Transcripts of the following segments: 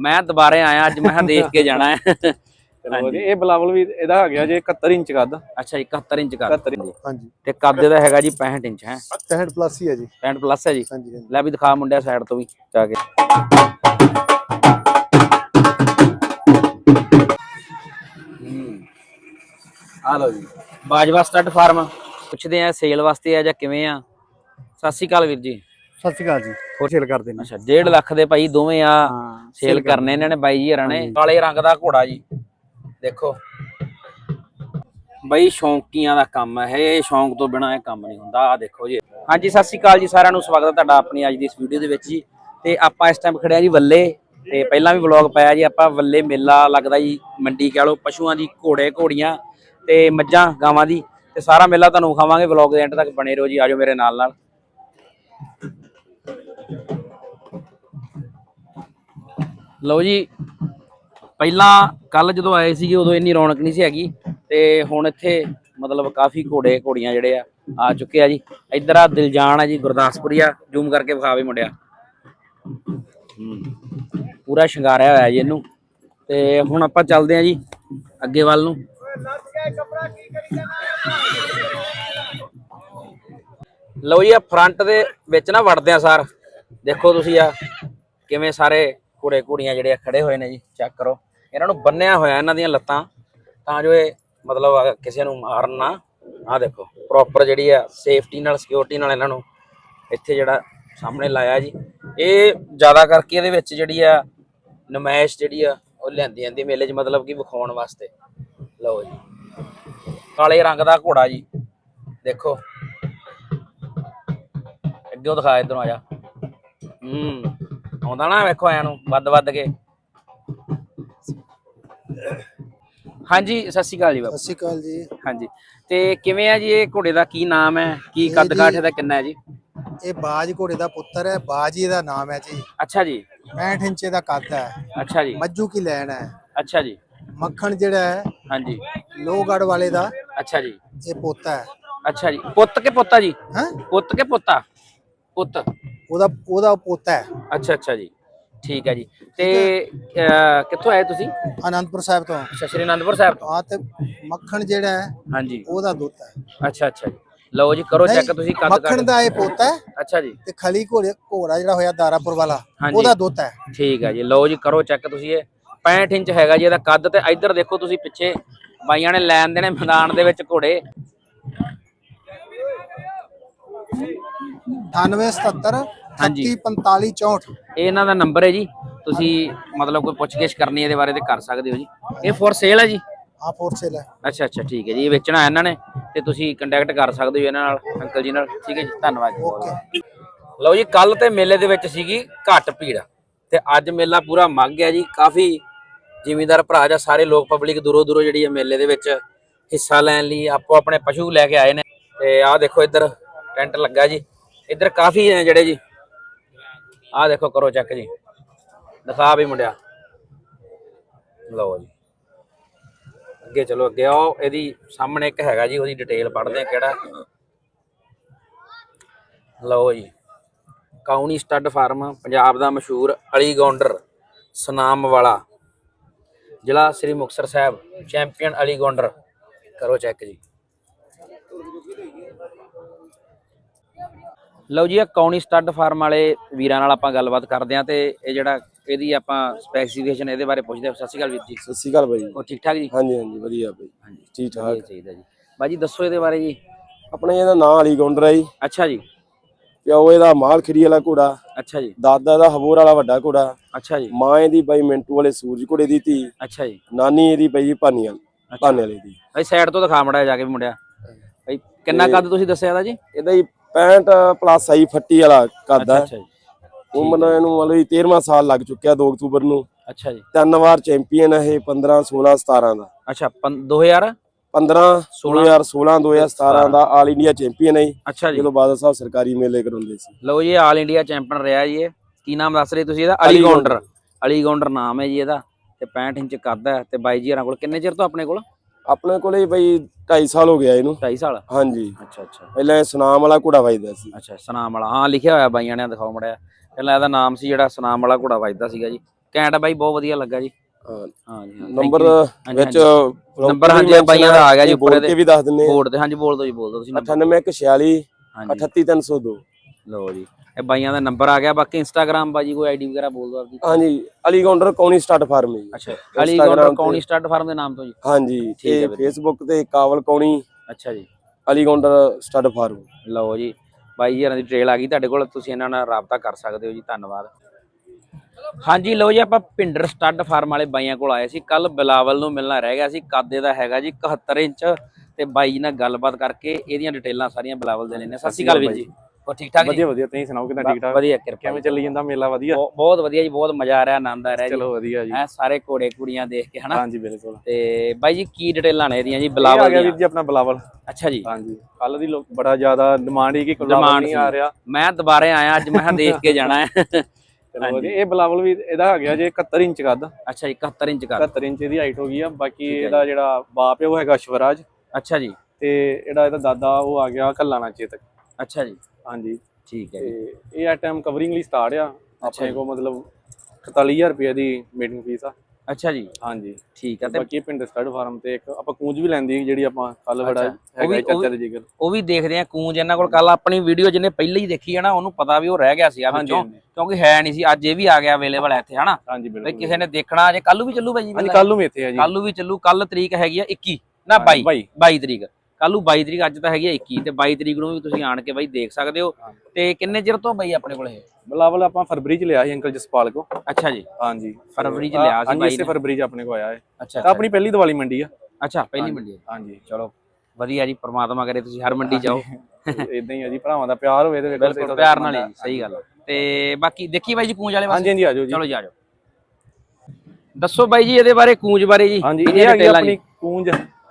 ਮੈਂ ਦੁਬਾਰੇ ਆਇਆ ਅੱਜ ਮੈਂ ਦੇਖ ਕੇ ਜਾਣਾ ਹੈ। ਚਲੋ ਜੀ ਇਹ ਬਲਾਵਲ ਵੀ ਇਹਦਾ ਹੈਗਾ ਜੇ 71 ਇੰਚ ਕੱਦ। ਅੱਛਾ ਜੀ 71 ਇੰਚ ਕਰ 71 ਇੰਚ। ਹਾਂਜੀ। ਤੇ ਕੱਦ ਦਾ ਹੈਗਾ ਜੀ 65 ਇੰਚ ਹੈ? 65 ਪਲੱਸ ਹੀ ਹੈ ਜੀ। 65 ਪਲੱਸ ਹੈ ਜੀ। ਹਾਂਜੀ ਲੈ ਵੀ ਦਿਖਾ ਮੁੰਡਿਆ ਸਾਈਡ ਤੋਂ ਵੀ ਜਾ ਕੇ। ਆ ਲਓ ਜੀ ਬਾਜਵਾ ਸਟੱਡ ਫਾਰਮ। ਪੁੱਛਦੇ ਆ ਸੇਲ ਵਾਸਤੇ ਆ ਜਾਂ ਕਿਵੇਂ ਆ? ਸਤਿ ਸ਼੍ਰੀ ਅਕਾਲ ਵੀਰ ਜੀ। ਸਤਿ ਸ਼੍ਰੀ ਅਕਾਲ ਜੀ। ਹੋਰ ਸੇਲ ਕਰਦੇ ਨੇ। ਅੱਛਾ 1.5 ਲੱਖ ਦੇ ਭਾਈ ਦੋਵੇਂ ਆ ਹਾਂ ਸੇਲ ਕਰਨੇ ਇਹਨਾਂ ਨੇ ਬਾਈ ਜੀ ਹਰਾਂ ਨੇ। ਕਾਲੇ ਰੰਗ ਦਾ ਘੋੜਾ ਜੀ। ਦੇਖੋ। ਬਈ ਸ਼ੌਂਕੀਆਂ ਦਾ ਕੰਮ ਹੈ ਇਹ ਸ਼ੌਂਕ ਤੋਂ ਬਿਨਾ ਇਹ ਕੰਮ ਨਹੀਂ ਹੁੰਦਾ। ਆ ਦੇਖੋ ਜੀ। ਹਾਂਜੀ ਸਤਿ ਸ਼੍ਰੀ ਅਕਾਲ ਜੀ ਸਾਰਿਆਂ ਨੂੰ। ਸਵਾਗਤ ਹੈ ਤੁਹਾਡਾ ਆਪਣੀ ਅੱਜ ਦੀ ਇਸ ਵੀਡੀਓ ਦੇ ਵਿੱਚ ਜੀ। ਤੇ ਆਪਾਂ ਇਸ ਟਾਈਮ ਖੜੇ ਆ ਜੀ ਵੱਲੇ। ਤੇ ਪਹਿਲਾਂ ਵੀ ਵਲੌਗ ਪਾਇਆ ਜੀ ਆਪਾਂ ਵੱਲੇ ਮੇਲਾ ਲੱਗਦਾ ਜੀ ਮੰਡੀ ਕਹ ਲਓ ਪਸ਼ੂਆਂ ਦੀ ਘੋੜੇ ਘੋੜੀਆਂ ਤੇ ਮੱਝਾਂ ਗਾਵਾਂ ਦੀ। ਤੇ ਸਾਰਾ ਮੇਲਾ ਤੁਹਾਨੂੰ ਵਿਖਾਵਾਂਗੇ ਵਲੌਗ ਦੇ ਐਂਡ ਤੱਕ ਬਣੇ ਰਹੋ ਜੀ ਆਜੋ ਮੇਰੇ ਨਾਲ ਨਾਲ ਲਓ ਜੀ, ਪਹਿਲਾਂ ਕੱਲ ਜਦੋਂ ਆਏ ਸੀਗੇ ਉਦੋਂ ਇੰਨੀ ਰੌਣਕ ਨਹੀਂ ਸੀ ਹੈਗੀ ਤੇ ਹੁਣ ਇੱਥੇ ਮਤਲਬ ਕਾਫੀ ਘੋੜੇ ਘੋੜੀਆਂ ਜਿਹੜੇ ਆ ਆ ਚੁੱਕੇ ਆ ਜੀ। ਇੱਧਰ ਆ ਦਿਲਜਾਨ ਆ ਜੀ ਗੁਰਦਾਸਪੁਰੀਆ ਜ਼ੂਮ ਕਰਕੇ ਵਿਖਾਵੇ ਮੁੰਡਿਆ। ਪੂਰਾ ਸ਼ਿੰਗਾਰਿਆ ਹੋਇਆ ਜੀ ਇਹਨੂੰ। ਤੇ ਹੁਣ ਆਪਾਂ ਚੱਲਦੇ ਆ ਜੀ, ਅੱਗੇ ਵੱਲ ਨੂੰ। ਲਓ ਜੀ, ਆ ਫਰੰਟ ਦੇ ਵਿੱਚ ਨਾ ਵੜਦੇ ਆ ਸਰ। ਦੇਖੋ ਤੁਸੀਂ ਆ, ਕਿਵੇਂ ਸਾਰੇ ਘੋੜੇ ਘੋੜੀਆਂ ਜਿਹੜੇ ਆ ਖੜੇ ਹੋਏ ਨੇ ਜੀ ਚੈੱਕ ਕਰੋ। ਇਹਨਾਂ ਨੂੰ ਬੰਨਿਆ ਹੋਇਆ ਇਹਨਾਂ ਦੀਆਂ ਲੱਤਾਂ, ਤਾਂ ਜੋ ਇਹ ਮਤਲਬ ਕਿਸੇ ਨੂੰ ਮਾਰਨ ਨਾ। ਆ ਦੇਖੋ ਪ੍ਰੋਪਰ ਜਿਹੜੀ ਆ ਸੇਫਟੀ ਨਾਲ ਸਿਕਿਉਰਿਟੀ ਨਾਲ ਇਹਨਾਂ ਨੂੰ ਇੱਥੇ ਜਿਹੜਾ ਸਾਹਮਣੇ ਲਾਇਆ ਜੀ। ਇਹ ਜ਼ਿਆਦਾ ਕਰਕੇ ਇਹਦੇ ਵਿੱਚ ਜਿਹੜੀ ਆ ਨਮਾਇਸ਼ ਜਿਹੜੀ ਆ, ਉਹ ਲਿਆਂਦੀ ਜਾਂਦੀ ਮੇਲੇ 'ਚ, ਮਤਲਬ ਕਿ ਵਿਖਾਉਣ ਵਾਸਤੇ। ਲਓ ਜੀ। ਕਾਲੇ ਰੰਗ ਦਾ ਘੋੜਾ ਜੀ। ਦੇਖੋ। ਅੱਗੇ ਦਿਖਾ ਇਧਰੋਂ ਆ ਜਾ। ਹੂੰ। ਆਉਂਦਾ ਨਾ ਵੇਖੋ ਆਇਆ ਨੂੰ ਵੱਧ ਵੱਧ ਕੇ। ਹਾਂਜੀ ਸਤਿ ਸ਼੍ਰੀ ਅਕਾਲ ਜੀ ਬਾਬਾ। ਸਤਿ ਸ਼੍ਰੀ ਅਕਾਲ ਜੀ। ਹਾਂਜੀ। ਤੇ ਕਿਵੇਂ ਆ ਜੀ ਇਹ ਘੋੜੇ ਦਾ ਕੀ ਨਾਮ ਹੈ? ਕੀ ਇਹ ਕੱਦ ਜੀ- ਕਾਠ ਦਾ ਕਿੰਨਾ ਹੈ ਜੀ? ਇਹ ਬਾਜ ਘੋੜੇ ਦਾ ਪੁੱਤਰ ਹੈ ਬਾਜੀ ਦਾ ਨਾਮ ਹੈ ਜੀ। ਅੱਛਾ ਜੀ। 65 ਇੰਚ ਦਾ ਕੱਦ ਹੈ। ਅੱਛਾ ਜੀ। ਮੱਜੂ ਕੀ ਲੈਣ ਹੈ। ਅੱਛਾ ਜੀ। ਮੱਖਣ ਜਿਹੜਾ ਹੈ ਹਾਂਜੀ। ਲੋਹਗੜ ਵਾਲੇ ਦਾ ਅੱਛਾ ਜੀ। ਇਹ ਪੋਤਾ ਹੈ। ਅੱਛਾ ਜੀ। ਪੁੱਤ ਕੇ ਪੋਤਾ ਜੀ? ਹੈ? ਪੁੱਤ ਕੇ ਪੋਤਾ? ਪੁੱਤ। ਉਹਦਾ ਉਹਦਾ ਪੋਤਾ ਹੈ। ਅੱਛਾ ਅੱਛਾ ਜੀ। ਠੀਕ ਹੈ ਜੀ। ਤੇ ਅਹ, ਕਿੱਥੋਂ ਆਏ ਤੁਸੀਂ? ਆਨੰਦਪੁਰ ਸਾਹਿਬ ਤੋਂ। ਅੱਛਾ ਸ਼੍ਰੀ ਅਨੰਦਪੁਰ ਸਾਹਿਬ ਤੋਂ। ਆ ਤੇ ਮੱਖਣ ਜਿਹੜਾ ਹੈ ਹਾਂਜੀ। ਉਹਦਾ ਦੁੱਧ ਹੈ। ਅੱਛਾ ਅੱਛਾ ਜੀ। ਲਓ ਜੀ ਕਰੋ ਚੈੱਕ ਨਹੀਂ, ਤੁਸੀਂ ਕੱਦ ਮੱਖਣ ਕਾਠ ਦਾ ਇਹ ਪੋਤਾ ਹੈ ਅੱਛਾ ਜੀ। ਤੇ ਖਲੀ ਘੋੜੇ ਘੋੜਾ ਜਿਹੜਾ ਹੋਇਆ ਦਾਰਾਪੁਰ ਵਾਲਾ ਹਾਂਜੀ। ਉਹਦਾ ਦੁੱਧ ਹੈ। ਠੀਕ ਹੈ ਜੀ। ਲਓ ਜੀ ਕਰੋ ਚੈੱਕ ਤੁਸੀਂ ਇਹ। 65 ਇੰਚ ਹੈਗਾ ਜੀ ਇਹਦਾ ਕੱਦ ਤੇ। ਇੱਧਰ ਦੇਖੋ ਤੁਸੀਂ ਪਿੱਛੇ। ਬਾਈਆਂ ਨੇ ਲੈਣ ਦੇ ਨੇ ਮੈਦਾਨ ਦੇ ਵਿੱਚ ਘੋੜੇ। 9877 ਹਾਂਜੀ। 3145 64 ਇਹ ਇਹਨਾਂ ਦਾ ਨੰਬਰ ਹੈ ਜੀ। ਤੁਸੀਂ ਮਤਲਬ ਕੋਈ ਪੁੱਛਗਿੱਛ ਕਰਨੀ ਇਹਦੇ ਬਾਰੇ ਤੇ ਕਰ ਸਕਦੇ ਹੋ ਜੀ। ਇਹ ਫੋਰ ਸੇਲ ਹੈ ਜੀ? ਆ ਫੋਰ ਸੇਲ ਹੈ। ਅੱਛਾ ਅੱਛਾ ਠੀਕ ਹੈ ਜੀ। ਇਹ ਵੇਚਣਾ ਇਹਨਾਂ ਨੇ ਤੇ ਤੁਸੀਂ ਕੰਟੈਕਟ ਕਰ ਸਕਦੇ ਹੋ ਇਹਨਾਂ ਨਾਲ ਅੰਕਲ ਜੀ ਨਾਲ। ਠੀਕ ਹੈ ਜੀ ਧੰਨਵਾਦ ਜੀ। ਬਹੁਤ ਬਹੁਤ। ਓਕੇ ਲਓ ਜੀ ਕੱਲ ਤੇ ਮੇਲੇ ਦੇ ਵਿੱਚ ਸੀਗੀ ਘੱਟ ਭੀੜ ਤੇ ਅੱਜ ਮੇਲਾ ਪੂਰਾ ਮੱਗ ਗਿਆ ਜੀ। ਕਾਫੀ ਜ਼ਿਮੀਂਦਾਰ ਭਰਾ ਜਾਂ ਸਾਰੇ ਲੋਕ ਪਬਲਿਕ ਦੂਰੋਂ ਦੂਰੋਂ ਜਿਹੜੀ ਹੈ ਮੇਲੇ ਦੇ ਵਿੱਚ ਹਿੱਸਾ ਲੈਣ ਲਈ ਆਪੋ ਆਪਣੇ ਪਸ਼ੂ ਲੈ ਕੇ ਆਏ ਨੇ। ਤੇ ਆਹ ਦੇਖੋ ਇੱਧਰ ਟੈਂਟ ਲੱਗਾ ਜੀ। ਇੱਧਰ ਕਾਫੀ ਨੇ ਜਿਹੜੇ ਜੀ ਆਹ ਦੇਖੋ ਕਰੋ ਚੈੱਕ ਜੀ। ਦਿਖਾ ਵੀ ਮੁੰਡਿਆ। ਲਓ ਜੀ। ਅੱਗੇ ਚਲੋ, ਅੱਗੇ ਆਓ। ਇਹਦੀ ਸਾਹਮਣੇ ਇੱਕ ਹੈਗਾ ਜੀ, ਉਹਦੀ ਡਿਟੇਲ ਪੜ੍ਹਦੇ ਆ ਕਿਹੜਾ। ਲਓ ਜੀ। ਕਾਉਣੀ ਸਟੱਡ ਫਾਰਮ, ਪੰਜਾਬ ਦਾ ਮਸ਼ਹੂਰ ਅਲੀ ਗੌਂਡਰ ਸਨਾਮ ਵਾਲਾ ਜ਼ਿਲ੍ਹਾ ਸ੍ਰੀ ਮੁਕਤਸਰ ਸਾਹਿਬ, ਚੈਂਪੀਅਨ ਅਲੀਗੌਂਡਰ ਕਰੋ ਚੈੱਕ ਜੀ। ਲਓ ਜੀ ਇਹ ਕੌਣੀ ਸਟੱਡ ਫਾਰਮ ਵਾਲੇ ਵੀਰਾਂ ਨਾਲ ਆਪਾਂ ਗੱਲਬਾਤ ਕਰਦੇ ਆਂ ਤੇ ਇਹ ਜਿਹੜਾ ਇਹਦੀ ਆਪਾਂ ਸਪੈਸੀਫਿਕੇਸ਼ਨ ਇਹਦੇ ਬਾਰੇ ਪੁੱਛਦੇ ਹਾਂ। ਸਤਿ ਸ਼੍ਰੀ ਅਕਾਲ ਵੀਰ ਜੀ। ਸਤਿ ਸ਼੍ਰੀ ਅਕਾਲ ਬਾਈ ਉਹ ਠੀਕ ਠਾਕ ਜੀ? ਹਾਂਜੀ ਹਾਂਜੀ ਵਧੀਆ ਬਾਈ। ਹਾਂਜੀ। ਠੀਕ ਠਾਕ। ਵਧੀਆ ਚਾਹੀਦਾ ਜੀ। ਬਾਜੀ ਦੱਸੋ ਇਹਦੇ ਬਾਰੇ ਜੀ। ਆਪਣੇ ਇਹਦਾ ਨਾਂ ਅਲੀ ਗੌਂਡਰ ਹੈ ਜੀ। ਅੱਛਾ ਜੀ। ਪਿਓ ਇਹਦਾ ਮਾਲ ਖਰੀ ਵਾਲਾ ਘੋੜਾ। ਅੱਛਾ ਜੀ। ਦਾਦਾ ਦਾ ਹਬੋਰ ਵਾਲਾ ਵੱਡਾ ਘੋੜਾ। ਅੱਛਾ ਜੀ। ਮਾਂ ਇਹਦੀ ਬਾਈ ਮਿੰਟੂ ਵਾਲੇ ਸੂਰਜ ਘੋੜੇ ਦੀ ਧੀ। ਅੱਛਾ ਜੀ। ਨਾਨੀ ਇਹਦੀ ਬਾਈ ਭਾਨੀ ਵਾਲ ਭਾਨੇ ਵਾਲੇ ਦੀ। ਭਾਈ ਸਾਈਡ ਤੋਂ ਦਿਖਾ ਮੜਾ ਜਾ ਕੇ ਵੀ ਮੁੰਡਿਆ। ਕਿੰਨਾ ਕੱਦ ਤੁਸੀਂ ਦੱਸਿਆ ਇਹਦਾ ਜੀ? ਇਹਦਾ ਹੀ 65 ਪਲੱਸ ਆਈ ਫੱਟੀ ਵਾਲਾ ਕੱਦ ਹੈ ਅੱਛਾ ਜੀ। ਉਮਰ ਇਹਨੂੰ ਮਤਲਬ ਵੀ 13ਵਾਂ ਸਾਲ ਲੱਗ ਚੁੱਕਿਆ 2 ਅਕਤੂਬਰ ਨੂੰ। ਅੱਛਾ ਜੀ। ਤਿੰਨ ਵਾਰ ਚੈਂਪੀਅਨ ਹੈ ਇਹ 15 16 17 ਦਾ। ਅੱਛਾ ਪੰ- 2000 15 2016 2017 ਦਾ ਆਲ ਇੰਡੀਆ ਚੈਂਪੀਅਨ ਹੈ ਜੀ, ਅੱਛਾ ਜੀ। ਜਦੋਂ ਬਾਦਲ ਸਾਹਿਬ ਸਰਕਾਰੀ ਮੇਲੇ ਕਰਾਉਂਦੇ ਸੀ। ਲਓ ਜੀ ਆਲ ਇੰਡੀਆ ਚੈਂਪੀਅਨ ਰਿਹਾ ਜੀ ਇਹ। ਕੀ ਨਾਮ ਦੱਸ ਰਹੇ ਤੁਸੀਂ ਇਹਦਾ? ਅਲੀ ਅਲੀ ਗੌਂਡਰ। ਅਲੀ ਗੌਂਡਰ ਨਾਮ ਹੈ ਜੀ ਇਹਦਾ। ਤੇ 65 ਇੰਚ ਕੱਦ ਹੈ। ਤੇ ਬਾਈ ਜੀ ਹਰਾਂ ਕੋਲ ਕਿੰਨੇ ਚਿਰ ਤੋਂ ਆਪਣੇ ਕੋਲ? ਆਪਣੇ ਕੋਲੇ ਬਈ 2.5 ਸਾਲ ਹੋ ਗਿਆ ਇਹਨੂੰ। 2.5 ਸਾਲ? ਹਾਂਜੀ। ਅੱਛਾ ਅੱਛਾ। ਪਹਿਲਾਂ ਇਹ ਸੁਨਾਮ ਵਾਲਾ ਘੋੜਾ ਵੱਜਦਾ ਸੀ। ਅੱਛਾ ਸਨਾਮ ਵਾਲਾ। ਹਾਂ ਲਿਖਿਆ ਹੋਇਆ ਬਾਈਆਂ ਨੇ ਦਿਖਾਓ ਮੜਿਆ ਪਹਿਲਾਂ ਇਹਦਾ ਨਾਮ ਸੀ ਜਿਹੜਾ ਸਨਾਮ ਵਾਲਾ ਘੋੜਾ ਵੱਜਦਾ ਸੀਗਾ ਜੀ। ਕੈਂਟ ਬਾਈ ਬਹੁਤ ਵਧੀਆ ਲੱਗਾ ਜੀ। ਹਾਂ, ਹਾਂ ਜੀ ਨੰਬਰ। ਵਿੱਚ ਨੰਬਰ ਹਾਂਜੀ ਬਾਈਆਂ ਦਾ ਆ ਗਿਆ ਜੀ ਉੱਪਰ ਕੇ ਵੀ ਦੱਸ ਦਿੰਨੇ ਬੋਰਡ ਤੇ ਹਾਂਜੀ ਬੋਲ ਦਿਓ ਜੀ ਬੋਲ ਦਿਓ ਤੁਸੀਂ number। 98146 ਹਾਂਜੀ। 38302 ਲਓ ਜੀ। ਇਹ ਬਾਈਆਂ ਦਾ ਨੰਬਰ ਆ ਗਿਆ। ਬਾਕੀ ਇੰਸਟਾਗ੍ਰam ਬਾਜੀ ਕੋਈ ਆਈਡੀ ਵਗੈਰਾ ਬੋਲ ਦਿਓ ਆਪਦੀ? ਹਾਂਜੀ ਅਲੀ ਗੌਂਡਰ ਕੌਣੀ ਸਟਾਰਟ ਫਾਰਮ ਹੈ ਜੀ। ਅੱਛਾ ਅਲੀ Instagram ਗੌਂਡਰ ਤੇ- ਕੌਣੀ ਸਟਾਰਟ ਫਾਰਮ ਦੇ ਨਾਮ ਤੋਂ ਜੀ। ਹਾਂਜੀ ਤੇ। ਫੇਸਬੁੱਕ ਤੇ ਕਾਵਲ ਕੌਣੀ ਅੱਛਾ ਜੀ। ਅਲੀ ਗੌਂਡਰ ਸਟਾਰਟ ਫਾਰਮ ਲਓ ਜੀ ਬਾਈ ਜੀ ਹਰਾਂ ਦੀ ਟ੍ਰੇਲ ਆ ਗਈ। ਤੁਹਾਡੇ ਕੋਲ ਤੁਸੀਂ ਇਹਨਾਂ ਨਾਲ ਰਾਬਤਾ ਕਰ ਸਕਦੇ ਹੋ ਜੀ। ਧੰਨਵਾਦ। ਹਾਂਜੀ ਲਓ ਜੀ ਆਪਾਂ ਪਿੰਡਰ ਸਟੱਡ ਫਾਰਮ ਵਾਲੇ ਬਾਈਆਂ ਕੋਲ ਆਏ ਸੀ। ਕੱਲ ਬਿਲਾਵਲ ਨੂੰ ਮਿਲਣਾ ਰਹਿ ਗਿਆ ਸੀ। ਕੱਦ ਦਾ ਹੈਗਾ ਜੀ 71 ਇੰਚ। ਤੇ ਬਾਈ ਜੀ ਨਾਲ ਗੱਲਬਾਤ ਕਰਕੇ ਇਹਦੀਆਂ ਡਿਟੇਲਾਂ ਸਾਰੀਆਂ ਬਿਲਾਵਲ ਦੇ ਲੈਣੇ ਸਤਿ ਸ਼੍ਰੀ ਅਕਾਲ ਵੀਰ ਜੀ। ਹੋਰ ਠੀਕ ਠਾਕ ਜੀ? ਵਧੀਆ ਵਧੀਆ। ਤੁਸੀਂ ਸੁਣਾਓ ਕਿਦਾਂ ਠੀਕ ਠਾਕ? ਵਧੀਆ ਕਿਰਪਾ ਕਿਵੇਂ ਚੱਲੀ ਜਾਂਦਾ ਮੇਲਾ? ਵਧੀਆ। ਬਹੁਤ- ਵਧੀਆ ਜੀ ਬਹੁਤ ਮਜ਼ਾ ਆ ਰਿਹਾ ਆਨੰਦ ਆ ਰਿਹਾ ਜੀ। ਚਲੋ ਵਧੀਆ ਜੀ। ਐ ਸਾਰੇ ਘੋੜੇ ਕੁੜੀਆਂ ਦੇਖ ਕੇ ਹਨਾ? ਹਾਂਜੀ ਬਿਲਕੁਲ। ਤੇ ਬਾਈ ਜੀ ਕੀ ਡਿਟੇਲਾਂ ਨੇ ਇਹਦੀਆਂ ਜੀ ਇਹ ਆ ਬਿਲਾਵਲ ਗਿਆ ਜੀ ਆਪਣਾ ਬਲਾਵਲ। ਅੱਛਾ ਜੀ। ਹਾਂਜੀ। ਕੱਲ ਦੀ ਲੋਕ ਬੜਾ ਜ਼ਿਆਦਾ ਡਿਮਾਂਡ ਹੀ ਕਿ ਬਲਾਵਲ ਨਹੀਂ ਆ। ਰਿਹਾ। ਮੈਂ ਦੁਬਾਰੇ ਆਇਆ ਅੱਜ ਮੈਂ ਦੇਖ ਕੇ ਜਾਣਾ ਹੈ। ਚਲੋ ਇਹ ਬਲਾਵਲ ਵੀ ਇਹਦਾ ਆ ਗਿਆ ਜੇ 71 ਇੰਚ ਕੱਦ। ਅੱਛਾ ਜੀ 71 ਇੰਚ ਕਰ 71 ਇੰਚ ਇਹਦੀ ਹਾਈਟ ਹੋ ਗਈ ਆ। ਬਾਕੀ ਹੈ ਇਹਦਾ ਜਿਹੜਾ ਬਾਪ ਹੈ ਉਹ ਹੈਗਾ ਸ਼ਵਰਾਜ। ਅੱਛਾ ਜੀ। ਤੇ ਜਿਹੜਾ ਇਹਦਾ ਦਾਦਾ ਉਹ ਆ ਗਿਆ ਕੱਲਾਣਾ ਚੇਤਕ। ਅੱਛਾ ਜੀ। ਹਾਂਜੀ। ਠੀਕ ਹੈ ਤੇ ਜੀ ਇਹ ਆ ਟਾਈਮ ਕਵਰਿੰਗ ਲਈ ਸਟਾਰਟ ਆ। ਆਪਣੇ ਕੋਲ ਮਤਲਬ 41000 ਰੁਪਏ ਦੀ ਮੀਟਿੰਗ ਫੀਸ ਆ। ਅੱਛਾ ਜੀ। ਹਾਂਜੀ। ਠੀਕ ਹੈ ਤੇ ਬਾਕੀ ਪਿੰਡ ਸਟੱਡ ਫਾਰਮ ਤੇ ਇੱਕ ਆਪਾਂ ਕੂੰਜ ਵੀ ਲੈਂਦੀ ਜਿਹੜੀ ਆਪਾਂ ਕੱਲ ਬੜਾ ਹੈਗਾ ਵੀ- ਚਾਚਾ ਦੇ ਜਿਗਰ ਉਹ ਵੀ ਦੇਖਦੇ ਆ ਕੂੰਜ ਇਹਨਾਂ ਕੋਲ ਕੱਲ ਆਪਣੀ ਵੀਡੀਓ ਜਿਹਨੇ ਪਹਿਲਾਂ ਹੀ ਦੇਖੀ ਹੈ ਨਾ ਉਹਨੂੰ ਪਤਾ ਵੀ ਉਹ ਰਹਿ ਗਿਆ ਸੀ ਆ ਵਿੱਚੋਂ ਕਿਉਂਕਿ ਹੈ ਨਹੀਂ ਸੀ। ਅੱਜ ਇਹ ਵੀ ਆ ਗਿਆ ਅਵੇਲੇਬਲ ਹੈ ਇੱਥੇ ਹਨਾ? ਹਾਂਜੀ ਬਿਲਕੁਲ। ਕਿਸੇ ਨੇ ਦੇਖਣਾ ਜੇ ਕੱਲ ਨੂੰ ਵੀ ਚੱਲੂ ਬਾਈ ਜੀ ਹਾਂਜੀ ਕੱਲ ਨੂੰ ਵੀ ਇੱਥੇ ਆ ਜੀ। ਕੱਲ ਨੂੰ ਵੀ ਚੱਲੂ ਕੱਲ ਤਰੀਕ ਹੈਗੀ ਆ 21 ਨਾ 22 ਬਾਈ। 22 ਤਰੀਕ। ਕੱਲ ਨੂੰ 22 ਤਰੀਕ ਅੱਜ ਤਾਂ ਹੈਗੀ ਆ 21 ਤੇ 22 ਤਰੀਕ ਨੂੰ ਵੀ ਤੁਸੀਂ ਆਣ ਕੇ ਬਾਈ ਦੇਖ ਸਕਦੇ ਹੋ। ਤੇ ਕਿੰਨੇ ਚਿਰ ਤੋਂ ਬਾਈ ਆਪਣੇ ਕੋਲ ਇਹ? ਬਲਾਵਲ ਆਪਾਂ ਫਰਵਰੀ ਚ ਲਿਆ ਸੀ ਅੰਕਲ ਜਸਪਾਲ ਕੋ। ਅੱਛਾ ਜੀ। ਹਾਂਜੀ। ਫਰਵਰੀ ਚ ਲਿਆ ਸੀ ਬਾਈ ਨੇ। ਫਰਵਰੀ ਚ ਆਪਣੇ ਕੋ ਆਇਆ ਹੈ ਅੱਛਾ ਤਾਂ ਆਪਣੀ ਪਹਿਲੀ ਦੀਵਾਲੀ ਮੰਡੀ ਆ। ਅੱਛਾ ਪਹਿਲੀ ਮੰਡੀ ਹੈ। ਹਾਂਜੀ। ਚਲੋ ਵਧੀਆ ਜੀ ਪ੍ਰਮਾਤਮਾ ਕਰੇ ਤੁਸੀਂ ਹਰ ਮੰਡੀ ਜਾਓ। ਇਦਾਂ ਹੀ ਆ ਜੀ ਭਰਾਵਾਂ ਦਾ ਪਿਆਰ ਹੋਵੇ ਤੇ ਵੇਖੋ ਪਿਆਰ ਨਾਲ ਹੀ ਸਹੀ ਗੱਲ। ਤੇ ਬਾਕੀ ਦੇਖੀ ਬਾਈ ਜੀ ਕੂੰਜ ਵਾਲੇ ਹਾਂਜੀ ਹਾਂਜੀ ਆਜੋ ਜੀ। ਚਲੋ ਜਾ ਜਾਓ। ਦੱਸੋ ਬਾਈ ਜੀ ਇਹਦੇ ਬਾਰੇ ਕੂੰਜ ਬਾਰੇ ਜੀ ਹਾਂਜੀ ਇਹ ਆਪਣੀ। ਕੂੰਜ।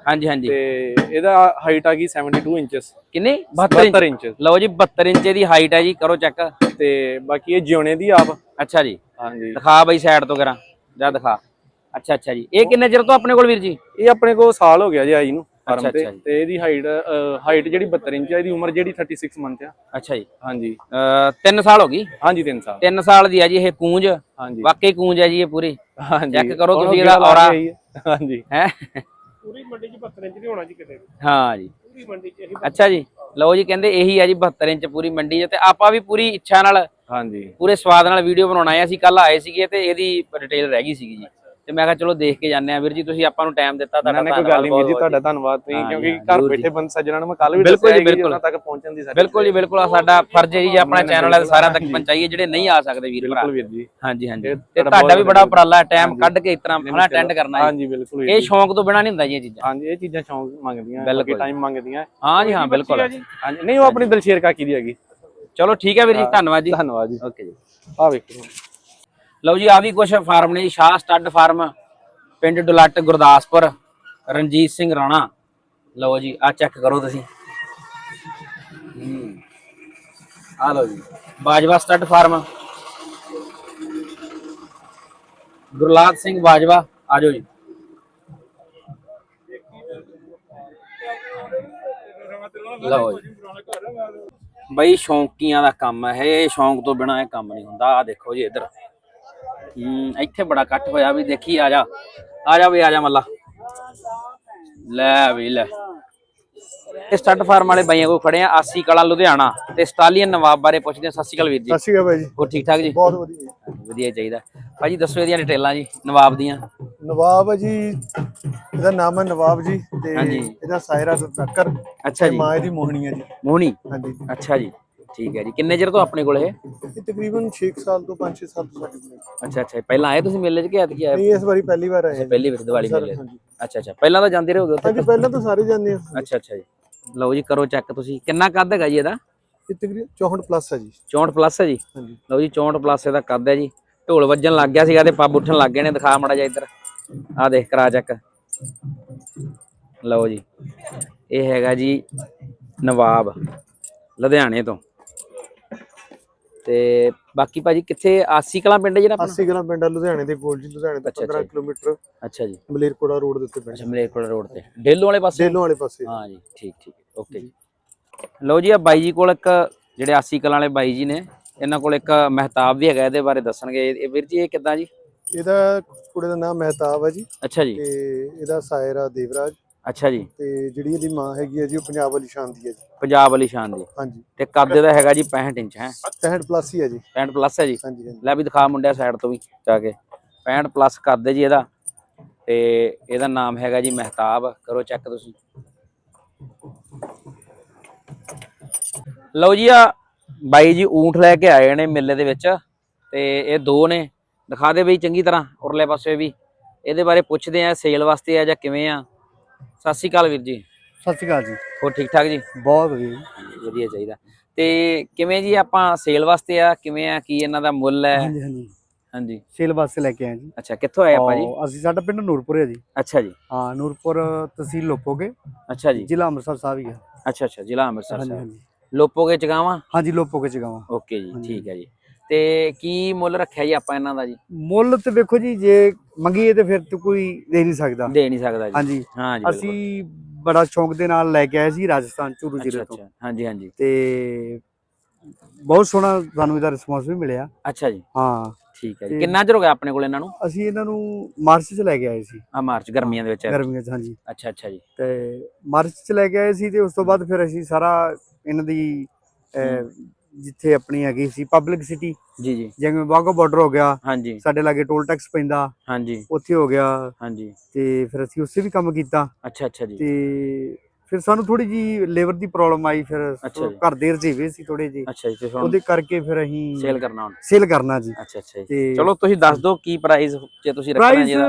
ਹਾਂਜੀ ਹਾਂਜੀ। ਤੇ ਇਹਦਾ ਹਾਈਟ ਆ ਗਈ 72 ਇੰਚਸ ਕਿੰਨੇ? 72 ਇੰਚ। 72 ਇੰਚ ਲਓ ਜੀ 72 ਇੰਚ ਦੀ ਹਾਈਟ ਹੈ ਜੀ ਕਰੋ ਚੈੱਕ ਤੇ ਬਾਕੀ ਇਹ ਜਿਉਣੇ ਦੀ ਆਪ। ਅੱਛਾ ਜੀ। ਹਾਂਜੀ। ਦਿਖਾ ਬਾਈ ਸਾਈਡ ਤੋਂ ਕਰਾਂ ਜਾ ਦਿਖਾ। ਅੱਛਾ ਅੱਛਾ ਜੀ। ਇਹ ਕਿੰਨੇ ਚਿਰ ਤੋਂ ਆਪਣੇ ਕੋਲ ਵੀਰ ਜੀ? ਇਹ ਆਪਣੇ ਕੋਲ ਸਾਲ ਹੋ ਗਿਆ ਜੀ ਆਈ ਨੂੰ ਫਾਰਮ ਅੱਛਾ, ਤੇ। ਅੱਛਾ ਜੀ। ਤੇ ਇਹਦੀ ਹਾਈਟ ਹਾਈਟ ਜਿਹੜੀ 72 ਇੰਚ ਆ ਇਹਦੀ ਉਮਰ ਜਿਹੜੀ 36 ਮੰਥ ਆ। ਅੱਛਾ ਜੀ। ਹਾਂਜੀ। ਅ 3 ਸਾਲ ਹੋ ਗਈ? ਹਾਂਜੀ 3 ਸਾਲ। 3 ਸਾਲ ਦੀ ਹੈ ਜੀ ਇਹ ਕੂੰਜ। ਹਾਂਜੀ। ਵਾਕਈ ਕੂੰਜ ਹੈ ਜੀ ਇਹ ਪੂਰੀ। ਹਾਂਜੀ। ਚੈੱਕ ਕਰੋ ਤੁਸੀਂ ਇਹਦਾ ਔਰਾ। ਹੈ। ਹਾਂਜੀ। ਹੈ? ਪੂਰੀ ਮੰਡੀ 'ਚ 72 ਇੰਚ ਨਹੀਂ ਹੋਣਾ ਜੀ ਕਿਤੇ ਹਾਂ ਜੀ। ਪੂਰੀ ਮੰਡੀ 'ਚ ਇਹੀ ਅੱਛਾ ਜੀ। ਲਓ ਜੀ ਕਹਿੰਦੇ ਇਹੀ ਹੈ ਜੀ 72 ਇੰਚ ਪੂਰੀ ਮੰਡੀ 'ਚ ਤੇ ਆਪਾਂ ਵੀ ਪੂਰੀ ਇੱਛਾ ਨਾਲ ਹਾਂਜੀ। ਪੂਰੇ ਸਵਾਦ ਨਾਲ ਵੀਡੀਓ ਬਣਾਉਣਾ ਹੈ ਅਸੀਂ ਕੱਲ ਆਏ ਸੀਗੇ ਤੇ ਇਹਦੀ ਡਿਟੇਲ ਰਹਿ ਗਈ ਸੀਗੀ ਜੀ। ਤੇ ਮੈਂ ਕਿਹਾ ਚਲੋ ਦੇਖ ਕੇ ਜਾਂਦੇ ਆ ਵੀਰ ਜੀ ਤੁਸੀਂ ਆਪਾਂ ਨੂੰ ਟਾਈਮ ਦਿੱਤਾ ਤੁਹਾਡਾ ਨਾ ਕੋਈ ਗੱਲ ਨਹੀਂ ਵੀਰ ਜੀ ਤੁਹਾਡਾ ਧੰਨਵਾਦ। ਤੁਸੀਂ ਕਿਉਂਕਿ ਘਰ ਬੈਠੇ ਬੰਦ ਸੱਜਣਾ ਨੂੰ ਮੈਂ ਕੱਲ ਵੀ ਬਿਲਕੁਲ ਜੀ, ਬਿਲਕੁਲ। ਉਹਨਾਂ ਤੱਕ ਪਹੁੰਚਣ ਦੀ ਸਾਡੀ ਬਿਲਕੁਲ ਜੀ ਬਿਲਕੁਲ। ਸਾਡਾ ਫਰਜ਼ ਹੈ ਜੀ ਆਪਣਾ ਚੈਨਲ ਹੈ ਸਾਰਿਆਂ ਤੱਕ ਪਹੁੰਚਾਈਏ ਜਿਹੜੇ ਨਹੀਂ ਆ ਸਕਦੇ ਵੀਰ ਭਰਾ। ਬਿਲਕੁਲ ਵੀਰ ਜੀ। ਹਾਂਜੀ ਹਾਂਜੀ। ਤੇ ਤੁਹਾਡਾ ਵੀ ਬੜਾ ਉਪਰਾਲਾ ਟਾਈਮ ਕੱਢ ਕੇ ਇਸ ਤਰ੍ਹਾਂ ਹਨਾ ਅਟੈਂਡ ਕਰਨਾ ਹਾਂਜੀ ਬਿਲਕੁਲ ਇਹ ਸ਼ੌਂਕ ਤੋਂ ਬਿਨਾ ਨਹੀਂ ਹੁੰਦਾ ਜੀ ਇਹ ਚੀਜ਼ਾਂ। ਹਾਂਜੀ ਇਹ ਚੀਜ਼ਾਂ ਸ਼ੌਂਕ ਮੰਗਦੀਆਂ ਬਿਲਕੁਲ। ਟਾਈਮ ਮੰਗਦੀਆਂ। ਹਾਂ ਜੀ ਹਾਂ ਬਿਲਕੁਲ। ਹਾਂਜੀ ਨਹੀਂ ਉਹ ਆਪਣੀ ਦਲਸ਼ੇਰ ਕਾਕੀ ਦੀ ਹੈਗੀ। ਚਲੋ ਠੀਕ ਹੈ ਵੀਰ ਜੀ ਧੰਨਵਾਦ ਜੀ। ਧੰਨਵਾਦ ਜੀ। ਓਕੇ ਜੀ। ਆ ਵੇਖੋ। ਲਓ ਜੀ ਆ ਵੀ ਕੁਝ ਫਾਰਮ ਨੇ ਸ਼ਾਹ ਸਟੱਡ ਫਾਰਮ, ਪਿੰਡ ਡੁਲੱਟ, ਗੁਰਦਾਸਪੁਰ, ਰਣਜੀਤ ਸਿੰਘ ਰਾਣਾ। ਲਓ ਜੀ ਆ ਚੈੱਕ ਕਰੋ ਤੁਸੀਂ। ਹੂੰ ਆ ਲਓ ਜੀ, ਬਾਜਵਾ ਸਟੱਡ ਫਾਰਮ। ਗੁਰਲਾਲ ਸਿੰਘ ਬਾਜਵਾ, ਆ ਜਾਓ ਜੀ। ਲਓ ਜੀ। ਬਈ, ਸ਼ੌਂਕੀਆਂ ਦਾ ਕੰਮ ਹੈ, ਇਹ ਸ਼ੌਂਕ ਤੋਂ ਬਿਨਾ ਇਹ ਕੰਮ ਨਹੀਂ ਹੁੰਦਾ। ਆ ਦੇਖੋ ਜੀ ਇੱਧਰ। ਹੂੰ ਇੱਥੇ ਬੜਾ ਇਕੱਠ ਹੋਇਆ ਵੀ ਦੇਖੀ ਆ ਜਾ ਆ ਜਾ ਵੀ ਆ ਜਾ ਮੱਲਾ। ਲੈ ਵੀ ਲੈ। ਇਹ ਸਟੱਡ ਫਾਰਮ ਵਾਲੇ ਬਾਈਆਂ ਕੋਲ ਖੜੇ ਆ ਆਸੀ ਕਲਾ ਲੁਧਿਆਣਾ। ਤੇ ਸਟਾਲੀਅਨ ਨਵਾਬ ਬਾਰੇ ਪੁੱਛਦੇ ਆ। ਸਤਿ ਸ਼੍ਰੀ ਅਕਾਲ ਵੀਰ ਜੀ। ਸਤਿ ਸ਼੍ਰੀ ਅਕਾਲ ਬਾਈ ਜੀ। ਹੋਰ ਠੀਕ ਠਾਕ ਜੀ? ਬਹੁਤ ਵਧੀਆ। ਵਧੀਆ ਹੀ ਚਾਹੀਦਾ। ਭਾਜੀ ਦੱਸੋ ਇਹਦੀਆਂ ਡਿਟੇਲਾਂ ਜੀ ਨਵਾਬ ਦੀਆਂ। ਨਵਾਬ ਹੈ ਜੀ ਇਹਦਾ ਨਾਮ ਹੈ ਨਵਾਬ ਜੀ ਤੇ। ਇਹਦਾ ਸਾਇਰਾ ਤੱਕਰ ਅੱਛਾ ਜੀ। ਮਾਂ ਇਹਦੀ ਮੋਹਣੀ ਹੈ ਜੀ। ਮੋਹਣੀ? ਹਾਂਜੀ। ਅੱਛਾ ਜੀ। ਠੀਕ ਹੈ ਜੀ। ਕਿੰਨੇ ਚਿਰ ਤੋਂ ਆਪਣੇ ਕੋਲ ਇਹ? ਇਹ ਤਕਰੀਬਨ 6 ਸਾਲ ਤੋਂ 5-6 ਸਾਲ ਤੋਂ ਸਾਡੇ ਕੋਲ ਅੱਛਾ ਅੱਛਾ। ਪਹਿਲਾਂ ਆਏ ਤੁਸੀਂ ਮੇਲੇ 'ਚ ਕਿ ਐਤਕੀ ਆਏ? ਨਹੀਂ ਇਸ ਵਾਰੀ ਪਹਿਲੀ ਵਾਰ ਆਏ। ਪਹਿਲੀ ਵਾਰ ਦੀਵਾਲੀ ਮੇਲੇ ਹਾਂਜੀ। ਅੱਛਾ ਅੱਛਾ। ਪਹਿਲਾਂ ਤਾਂ ਜਾਂਦੇ ਰਹੋਗੇ ਉੱਥੇ? ਹਾਂਜੀ ਪਹਿਲਾਂ ਤਾਂ ਸਾਰੇ ਜਾਂਦੇ ਆ ਅੱਛਾ ਅੱਛਾ ਜੀ। ਲਓ ਜੀ ਕਰੋ ਚੈੱਕ ਤੁਸੀਂ। ਕਿੰਨਾ ਕੱਦ ਹੈਗਾ ਜੀ ਇਹਦਾ? ਇਹ ਤਕਰੀਬਨ 64 ਪਲੱਸ ਹੈ ਜੀ। 64 ਪਲੱਸ ਹੈ ਜੀ? ਹਾਂਜੀ। ਲਓ ਜੀ 64 ਪਲੱਸ ਇਹਦਾ ਕੱਦ ਹੈ ਜੀ। ਢੋਲ ਵੱਜਣ ਲੱਗ ਗਿਆ ਸੀਗਾ ਤੇ ਪੱਬ ਉੱਠਣ ਲੱਗ ਗਏ ਨੇ। ਦਿਖਾ ਮੜਾ ਜਾ ਇੱਧਰ। ਆ ਦੇਖ ਕਰਾ ਚੱਕ। ਲਓ ਜੀ। ਇਹ ਹੈਗਾ ਜੀ ਨਵਾਬ ਲੁਧਿਆਣੇ ਤੋਂ। ਤੇ ਬਾਕੀ ਭਾਜੀ ਕਿੱਥੇ ਆਸੀ ਕਲਾਂ ਪਿੰਡ ਜਿਹੜਾ ਆਪਣਾ? 80 ਗ੍ਰਾਮ ਪਿੰਡ ਆ ਲੁਧਿਆਣੇ ਦੇ ਕੋਲ ਜੀ ਲੁਧਿਆਣੇ ਤੋਂ ਅੱਛਾ, 15 ਅੱਛਾ। ਕਿਲੋਮੀਟਰ ਅੱਛਾ ਜੀ। ਮਲੇਰਕੋੜਾ ਰੋਡ ਦੇ ਉੱਤੇ ਪਿੰਡ ਅੱਛਾ ਮਲੇਰਕੋਟਲਾ ਰੋਡ ਤੇ। ਡੇਲੋ ਵਾਲੇ ਪਾਸੇ? ਡੇਲੋਂ ਵਾਲੇ ਪਾਸੇ। ਹਾਂ ਜੀ ਠੀਕ ਠੀਕ ਓਕੇ ਜੀ। ਲਓ ਜੀ ਆ ਬਾਈ ਜੀ ਕੋਲ ਇੱਕ ਜਿਹੜੇ ਆਸੀ ਕਲਾਂ ਵਾਲੇ ਬਾਈ ਜੀ ਨੇ ਇਹਨਾਂ ਕੋਲ ਇੱਕ ਮਹਿਤਾਬ ਵੀ ਹੈਗਾ ਇਹਦੇ ਬਾਰੇ ਦੱਸਣਗੇ। ਇਹ ਵੀਰ ਜੀ ਇਹ ਕਿੱਦਾਂ ਜੀ? ਇਹਦਾ ਕੁੜੇ ਦਾ ਨਾਮ ਮਹਿਤਾਬ ਹੈ ਜੀ। ਅੱਛਾ ਜੀ। ਤੇ ਇਹਦਾ ਸਾਇਰਾ ਦੇਵਰਾਜ। ਅੱਛਾ ਜੀ। ਤੇ ਜਿਹੜੀ ਇਹਦੀ ਮਾਂ ਹੈਗੀ ਹੈ ਜੀ ਉਹ ਪੰਜਾਬ ਵਾਲੀ ਸ਼ਾਨ ਦੀ ਹੈ ਜੀ। ਪੰਜਾਬ ਵਾਲੀ ਸ਼ਾਨ ਦੀ। ਹਾਂਜੀ। ਤੇ ਕੱਦ ਇਹਦਾ ਹੈਗਾ ਜੀ? 65 ਇੰਚ ਹੈ? 65 ਪਲੱਸ ਹੀ ਹੈ ਜੀ। 65 ਪਲੱਸ ਹੈ ਜੀ। ਹਾਂਜੀ ਹਾਂਜੀ। ਲੈ ਵੀ ਦਿਖਾ ਮੁੰਡਿਆ ਸਾਈਡ ਤੋਂ ਵੀ ਜਾ ਕੇ। 65 ਪਲੱਸ ਕਰਦੇ ਜੀ ਇਹਦਾ। ਤੇ ਇਹਦਾ ਨਾਮ ਹੈਗਾ ਜੀ ਮਹਿਤਾਬ। ਕਰੋ ਚੈੱਕ ਤੁਸੀਂ। ਲਓ ਜੀ ਆ ਬਾਈ ਜੀ ਊਂਠ ਲੈ ਕੇ ਆਏ ਨੇ ਮੇਲੇ ਦੇ ਵਿੱਚ। ਤੇ ਇਹ ਦੋ ਨੇ। ਦਿਖਾ ਦੇ ਬਈ ਚੰਗੀ ਤਰ੍ਹਾਂ ਉਰਲੇ ਪਾਸੇ ਵੀ। ਇਹਦੇ ਬਾਰੇ ਪੁੱਛਦੇ ਆ ਸੇਲ ਵਾਸਤੇ ਆ ਜਾਂ ਕਿਵੇਂ ਆ? ਸਤਿ ਸ਼੍ਰੀ ਅਕਾਲ ਵੀਰ ਜੀ। ਸਤਿ ਸ਼੍ਰੀ ਅਕਾਲ ਜੀ। ਹੋਰ ਠੀਕ ਠਾਕ ਜੀ? ਬਹੁਤ ਵਧੀਆ ਜੀ। ਵਧੀਆ ਚਾਹੀਦਾ। ਤੇ ਕਿਵੇਂ ਜੀ ਆਪਾਂ ਸੇਲ ਵਾਸਤੇ ਆ? ਕਿਵੇਂ ਆ? ਕੀ ਇਹਨਾਂ ਦਾ ਮੁੱਲ ਹੈ? ਹਾਂਜੀ ਹਾਂਜੀ। ਹਾਂਜੀ। ਸੇਲ ਵਾਸਤੇ ਲੈ ਕੇ ਆਏ ਜੀ। ਅੱਛਾ ਕਿੱਥੋਂ ਆਏ ਆਪਾਂ ਜੀ? ਅਸੀਂ ਸਾਡਾ ਪਿੰਡ ਨੂਰਪੁਰ ਹੈ ਜੀ। ਅੱਛਾ ਜੀ। ਹਾਂ ਨੂਰਪੁਰ ਤਹਿਸੀਲ ਲੋਪੋਗੇ। ਅੱਛਾ ਜੀ। ਜ਼ਿਲ੍ਹਾ ਅੰਮ੍ਰਿਤਸਰ ਸਾਹਿਬ ਹੀ ਹੈ ਅੱਛਾ ਅੱਛਾ। ਜ਼ਿਲ੍ਹਾ ਅੰਮ੍ਰਿਤਸਰ ਸਾਹਿਬ। ਲੋਪੋਗੇ ਚਗਾਵਾਂ ਹਾਂਜੀ ਲੋਪੋਗੇ ਚਗਾਵਾਂ ਓਕੇ ਜੀ। ਠੀਕ ਹੈ ਜੀ। ਤੇ ਕੀ ਮੁੱਲ ਰੱਖਿਆ ਜੀ ਆਪਾਂ ਇਹਨਾਂ ਦਾ ਜੀ? ਮੁੱਲ ਤੇ ਵੇਖੋ ਜੀ ਜੇ ਮੰਗੀਏ ਤੇ ਫਿਰ ਤੇ ਕੋਈ ਦੇ ਨਹੀਂ ਸਕਦਾ। ਦੇ ਨਹੀਂ ਸਕਦਾ ਜੀ। ਹਾਂਜੀ। ਹਾਂ ਜੀ। ਅਸੀਂ ਬੜਾ ਸ਼ੌਂਕ ਦੇ ਨਾਲ ਲੈ ਕੇ ਆਏ ਸੀ ਰਾਜਸਥਾਨ ਚੂਰੂ ਜ਼ਿਲ੍ਹੇ ਤੋਂ। ਹਾਂਜੀ ਹਾਂਜੀ। ਤੇ ਬਹੁਤ ਸੋਹਣਾ ਸਾਨੂੰ ਇਹਦਾ ਰਿਸਪੌਂਸ ਵੀ ਮਿਲਿਆ। ਅੱਛਾ ਜੀ। ਹਾਂ। ਠੀਕ ਹੈ ਜੀ। ਕਿੰਨਾ ਚਿਰ ਹੋ ਗਿਆ ਆਪਣੇ ਕੋਲ ਇਹਨਾਂ ਨੂੰ? ਅਸੀਂ ਇਹਨਾਂ ਨੂੰ ਮਾਰਚ 'ਚ ਲੈ ਕੇ ਆਏ ਸੀ। ਆ ਮਾਰਚ ਗਰਮੀਆਂ ਦੇ ਵਿੱਚ। ਗਰਮੀਆਂ 'ਚ ਹਾਂਜੀ। ਅੱਛਾ ਅੱਛਾ ਜੀ। ਤੇ ਮਾਰਚ 'ਚ ਲੈ ਕੇ ਆਏ ਸੀ ਤੇ ਉਸ ਤੋਂ ਬਾਅਦ ਫਿਰ ਅਸੀਂ ਸਾਰਾ ਇਹਨਾਂ ਦੀ ਜਿੱਥੇ ਆਪਣੀ ਹੈਗੀ ਸੀ ਪਬਲਿਕ ਸਿਟੀ ਜੀ ਜੀ। ਜਿਵੇਂ ਵਾਘਾ ਬਾਰਡਰ ਹੋ ਗਿਆ ਹਾਂਜੀ। ਸਾਡੇ ਲਾਗੇ ਟੋਲ ਟੈਕਸ ਪੈਂਦਾ ਹਾਂਜੀ। ਉੱਥੇ ਹੋ ਗਿਆ। ਹਾਂਜੀ। ਤੇ ਫਿਰ ਅਸੀਂ ਉੱਥੇ ਵੀ ਕੰਮ ਕੀਤਾ। ਅੱਛਾ ਅੱਛਾ ਜੀ। ਤੇ ਫਿਰ ਸਾਨੂੰ ਥੋੜੀ ਜੀ ਲੇਬਰ ਦੀ ਪ੍ਰੋਬਲਮ ਆਈ ਫਿਰ। ਘਰ ਦੇ ਰਜੀਵੇ ਸੀ ਥੋੜੇ ਜੀ ਅੱਛਾ ਜੀ ਉਹਦੇ ਕਰਕੇ ਫਿਰ ਅਸੀਂ ਸੇਲ ਕਰਨਾ ਹੁਣ। ਸੇਲ ਕਰਨਾ ਜੀ। ਅੱਛਾ ਅੱਛਾ ਜੀ। ਤੇ ਚਲੋ ਤੁਸੀਂ ਦੱਸ ਦਿਓ ਕੀ ਪ੍ਰਾਈਸ ਜੇ ਤੁਸੀਂ ਰੱਖਣਾ ਜੀ ਇਹਦਾ।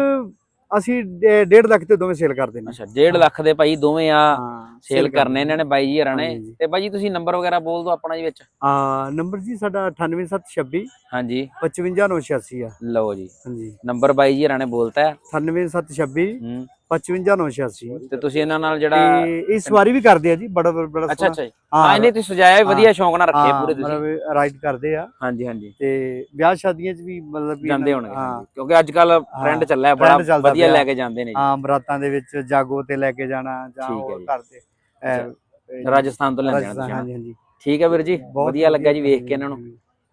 ਅਸੀਂ 1.5 ਲੱਖ ਤੇ ਦੋਵੇਂ ਸੇਲ ਕਰਦੇ ਨੇ ਅੱਛਾ 1.5 ਲੱਖ ਦੇ ਭਾਈ ਦੋਵੇਂ ਆ ਹਾਂ ਸੇਲ ਕਰਨੇ ਇਹਨਾਂ ਨੇ ਬਾਈ ਜੀ ਹਰਾਂ ਨੇ। ਤੇ ਬਾਈ ਜੀ ਤੁਸੀਂ ਨੰਬਰ ਵਗੈਰਾ ਬੋਲ ਦਿਓ ਆਪਣਾ ਜੀ ਵਿੱਚ। ਆ ਨੰਬਰ ਜੀ ਸਾਡਾ 98726 ਹਾਂਜੀ। 55986 ਆ। ਲਓ ਜੀ। ਹਾਂਜੀ। ਨੰਬਰ ਬਾਈ ਜੀ ਹਰਾਂ ਨੇ ਬੋਲਤਾ ਹੈ। 98726 ਹੂੰ। 55986 ਤੇ ਤੁਸੀਂ ਇਹਨਾਂ ਨਾਲ ਜਿਹੜਾ ਤੇ ਇਸ ਵਾਰੀ ਵੀ ਕਰਦੇ ਆ ਜੀ ਬੜਾ ਬੜਾ ਅੱਛਾ। ਅੱਛਾ ਜੀ। ਹਾਂ। ਇਹਨੇ ਤੁਸੀਂ ਸਜਾਇਆ ਵੀ ਵਧੀਆ ਸ਼ੌਂਕ ਨਾਲ ਰੱਖੇ ਹਾਂ, ਪੂਰੇ ਤੁਸੀਂ। ਮਤਲਬ ਰਾਈਡ ਕਰਦੇ ਆ। ਹਾਂਜੀ ਹਾਂਜੀ। ਤੇ ਵਿਆਹ ਸ਼ਾਦੀਆਂ 'ਚ ਵੀ ਮਤਲਬ ਵੀ ਜਾਂਦੇ ਹੋਣਗੇ ਹਾਂ। ਹਾਂਜੀ। ਕਿਉਂਕਿ ਅੱਜ ਕੱਲ ਟ੍ਰੈਂਡ ਚੱਲਿਆ ਬੜਾ trend ਚੱਲਦਾ ਵਧੀਆ ਪਿਆ। ਲੈ ਕੇ ਜਾਂਦੇ ਨੇ ਜੀ। ਹਾਂ ਬਰਾਤਾਂ ਦੇ ਵਿੱਚ ਜਾਗੋ ਤੇ ਲੈ ਕੇ ਜਾਣਾ ਜਾਂ ਠੀਕ ਹੈ ਹੋਰ ਜੀ। ਘਰ ਦੇ ਅਹ, ਰਾਜਸਥਾਨ ਤੋਂ ਲੈਂਦੇ ਤੁਸੀਂ ਹਾਂਜੀ ਹਾਂਜੀ। ਠੀਕ ਹੈ ਵੀਰ ਜੀ ਬਹੁਤ ਵਧੀਆ ਲੱਗਾ ਜੀ ਵੇਖ ਕੇ ਇਹਨਾਂ ਨੂੰ।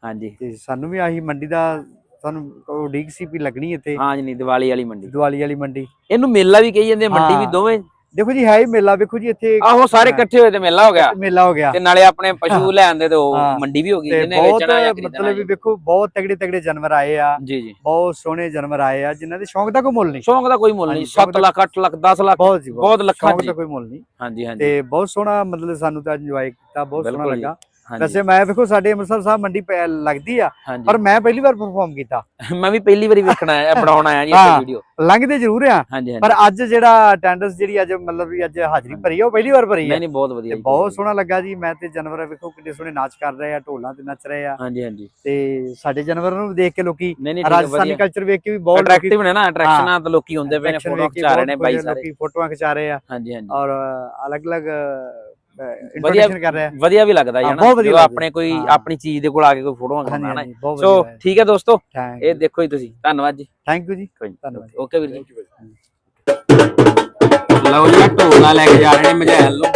ਹਾਂਜੀ। ਤੇ ਸਾਨੂੰ ਵੀ ਆਹੀ ਮੰਡੀ ਦਾ ਸਾਨੂੰ ਉਡੀਕ ਸੀ ਵੀ ਲੱਗਣੀ ਇੱਥੇ। ਹਾਂ ਜੀ ਨਹੀਂ ਦੀਵਾਲੀ ਵਾਲੀ ਮੰਡੀ। ਦੀਵਾਲੀ ਵਾਲੀ ਮੰਡੀ। ਇਹਨੂੰ ਮੇਲਾ ਵੀ ਕਹੀ ਜਾਂਦੇ ਮੰਡੀ ਵੀ। ਦੋਵੇਂ? ਦੇਖੋ ਜੀ ਹੈ ਹੀ ਮੇਲਾ ਵੇਖੋ ਜੀ ਇੱਥੇ ਆਹੋ ਸਾਰੇ ਇਕੱਠੇ ਹੋਏ ਤੇ ਮੇਲਾ ਹੋ ਗਿਆ। ਮੇਲਾ ਹੋ ਗਿਆ। ਤੇ ਨਾਲੇ ਆਪਣੇ ਪਸ਼ੂ ਲੈ ਆਂਦੇ ਤੇ ਉਹ। ਮੰਡੀ ਵੀ ਹੋ ਗਈ ਜਿਹਨੇ ਵੇਚਣਾ ਜਾਂ ਖਰੀਦਣਾ ਮਤਲਬ ਵੀ ਵੇਖੋ ਬਹੁਤ ਤਗੜੇ ਤਗੜੇ ਜਾਨਵਰ ਆਏ ਆ। ਜੀ ਜੀ। ਬਹੁਤ ਸੋਹਣੇ ਜਾਨਵਰ ਆਏ ਆ ਜਿਨ੍ਹਾਂ ਦੇ ਸ਼ੌਂਕ ਦਾ ਕੋਈ ਮੁੱਲ ਨਹੀਂ। ਸ਼ੌਂਕ ਦਾ ਕੋਈ ਮੁੱਲ ਨਹੀਂ। ਹਾਂਜੀ, ਸ਼ੌਂਕ 7 ਲੱਖ 8 ਲੱਖ 10 ਲੱਖ ਬਹੁਤ ਜੀ ਬਹੁਤ ਲੱਖਾਂ ਦਾ ਕੋਈ ਮੁੱਲ ਨਹੀਂ। ਹਾਂਜੀ ਹਾਂਜੀ। ਤੇ ਬਹੁਤ ਸੋਹਣਾ ਮਤਲਬ ਸਾਨੂੰ ਤਾਂ ਇੰਜੋਏ ਕੀਤਾ ਬਹੁਤ ਸੋਹਣਾ। ਲੱਗਾ। ਵੈਸੇ ਮੈਂ ਵੇਖੋ ਸਾਡੇ ਅੰਮ੍ਰਿਤਸਰ ਸਾਹਿਬ ਮੰਡੀ ਪੈ- ਲੱਗਦੀ ਆ ਪਰ ਮੈਂ ਪਹਿਲੀ ਵਾਰ ਪਰਫਾਰਮ ਕੀਤਾ। ਮੈਂ ਵੀ ਪਹਿਲੀ ਵਾਰੀ ਵੇਖਣਾ ਹੈ ਬਣਾਉਣਾ ਆਇਆ ਜੀ ਇਹ। ਵੀਡੀਓ ਲੰਘਦੇ ਜ਼ਰੂਰ ਆ ਪਰ ਅੱਜ ਜਿਹੜਾ ਅਟੈਂਡੈਂਸ ਜਿਹੜੀ ਅੱਜ ਮਤਲਬ ਵੀ ਅੱਜ ਹਾਜ਼ਰੀ ਭਰੀ ਆ ਉਹ ਪਹਿਲੀ ਵਾਰ ਭਰੀ ਆ। ਨਹੀਂ ਨਹੀਂ ਬਹੁਤ ਵਧੀਆ ਬਹੁਤ ਸੋਹਣਾ ਲੱਗਾ ਜੀ ਮੈਂ ਤੇ ਜਾਨਵਰ ਵੇਖੋ ਕਿੰਨੇ ਸੋਹਣੇ ਨਾਚ ਕਰ ਰਹੇ ਆ ਢੋਲਾਂ ਤੇ ਨੱਚ ਰਹੇ ਆ। ਹਾਂਜੀ ਹਾਂਜੀ। ਤੇ ਸਾਡੇ ਜਾਨਵਰਾਂ ਨੂੰ ਦੇਖ ਕੇ ਲੋਕੀ ਰਾਜਸਥਾਨੀ ਕਲਚਰ ਵੇਖ ਕੇ ਵੀ ਬਹੁਤ ਅਟਰੈਕਟਿਵ ਨੇ ਨਾ ਅਟਰੈਕਸ਼ਨਾਂ ਤਾਂ ਲੋਕੀ ਹੁੰਦੇ ਪਏ ਨੇ ਫੋਟੋ ਖਿਚਾ ਰਹੇ ਨੇ ਬਾਈ ਸਾਰੇ। ਲੋਕੀ ਫੋਟੋਆਂ ਖਿਚਾ ਰਹੇ ਆ। ਹਾਂਜੀ ਹਾਂਜੀ। ਔਰ ਅਲੱਗ-ਅਲੱਗ ਇੰਟਰੋਡਕਸ਼ਨ ਕਰ ਰਹੇ। ਆ ਵਧੀਆ ਵੀ ਲੱਗਦਾ ਜੀ ਹਾਂ, ਹਨਾ ਜਦੋਂ। ਆਪਣੇ ਕੋਈ। ਆਪਣੀ ਚੀਜ਼ ਦੇ ਕੋਲ ਆ ਕੇ ਕੋਈ ਫੋਟੋਆਂ ਕਰਾਉਣਾ ਨਾ ਸੋ ਠੀਕ ਹੈ ਦੋਸਤੋ ਇਹ ਦੇਖੋ ਜੀ ਤੁਸੀਂ ਧੰਨਵਾਦ ਜੀ। ਥੈਂਕ ਯੂ ਜੀ। ਧੰਨਵਾਦ। ਓਕੇ। ਵੀਰ ਜੀ। ਲਓ ਜੀ ਢੋਲਾ ਲੈ ਕੇ ਜਾ ਰਹੇ ਨੇ ਮਝੈਲ ਨੂੰ।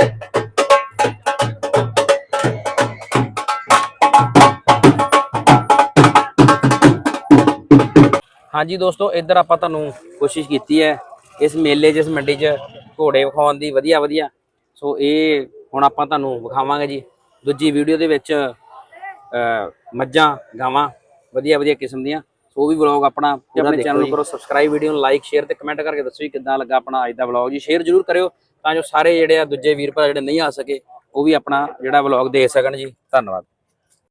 ਹਾਂਜੀ ਦੋਸਤੋ ਇੱਧਰ ਆਪਾਂ ਤੁਹਾਨੂੰ ਕੋਸ਼ਿਸ਼ ਕੀਤੀ ਹੈ ਇਸ ਮੇਲੇ 'ਚ ਇਸ ਮੰਡੀ 'ਚ ਘੋੜੇ ਵਿਖਾਉਣ ਦੀ ਵਧੀਆ ਵਧੀਆ ਸੋ ਇਹ ਹੁਣ ਆਪਾਂ ਤੁਹਾਨੂੰ ਵਿਖਾਵਾਂਗੇ ਜੀ। ਦੂਜੀ ਵੀਡੀਓ ਦੇ ਵਿੱਚ ਮੱਝਾਂ ਗਾਵਾਂ ਵਧੀਆ ਵਧੀਆ ਕਿਸਮ ਦੀਆਂ। ਸੋ ਉਹ ਵੀ ਵਲੌਗ ਆਪਣਾ ਆਪਣੇ ਚੈਨਲ ਨੂੰ ਕਰੋ ਸਬਸਕ੍ਰਾਈਬ ਵੀਡੀਓ ਨੂੰ ਲਾਈਕ ਸ਼ੇਅਰ ਤੇ ਕਮੈਂਟ ਕਰਕੇ ਦੱਸੋ ਜੀ ਕਿੱਦਾਂ ਲੱਗਾ ਆਪਣਾ ਅੱਜ ਦਾ ਵਲੌਗ ਜੀ। ਸ਼ੇਅਰ ਜਰੂਰ ਕਰਿਓ ਤਾਂ ਜੋ ਸਾਰੇ ਜਿਹੜੇ ਆ ਦੂਜੇ ਵੀਰ ਭਰਾ ਜਿਹੜੇ ਨਹੀਂ ਆ ਸਕੇ ਉਹ ਵੀ ਆਪਣਾ ਜਿਹੜਾ ਵਲੌਗ ਦੇਖ ਸਕਣ ਜੀ। ਧੰਨਵਾਦ।